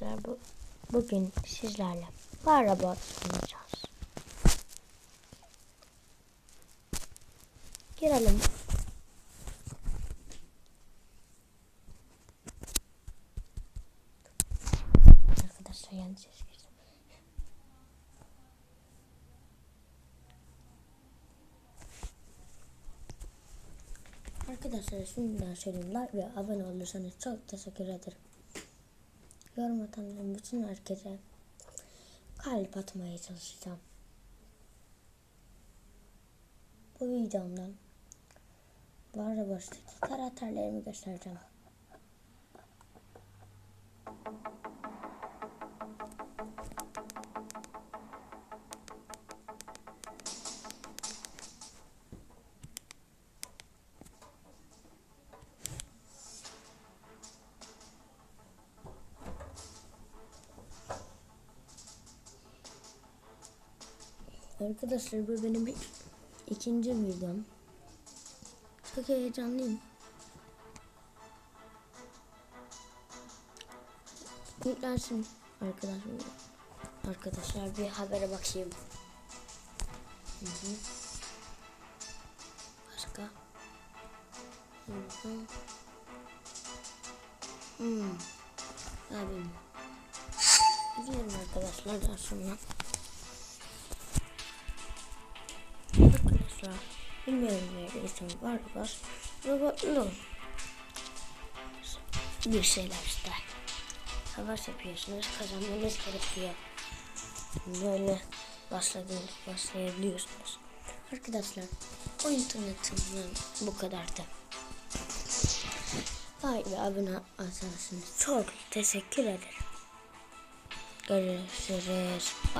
arkadaşlar bu bugün sizlerle araba oynayacağız. Girelim. Arkadaşlar yanlış ses geçtim. Arkadaşlar şimdiden söyleyeyim ve abone olursanız çok teşekkür ederim. Yorum atanların bütün herkese kalp atmaya çalışacağım. Bu videomdan araba baştaki karakterlerimi göstereceğim. Arkadaşlar bu benim ikinci videom. Çok heyecanlıyım. Yüklensin arkadaşlar. Arkadaşlar bir habere bakayım. Hı hı. Başka? Hı hı. Hmm. Abim. Gidiyorum arkadaşlar daha sonra. Arkadaşlar bilmiyorum ne isim var var. Robotlu bir şeyler işte. Savaş yapıyorsunuz kazanmanız gerekiyor. Böyle başladığınız başlayabiliyorsunuz. Arkadaşlar oyun tanıtımından bu kadardı. Like ve abone olursanız çok teşekkür ederim. Görüşürüz. Bye.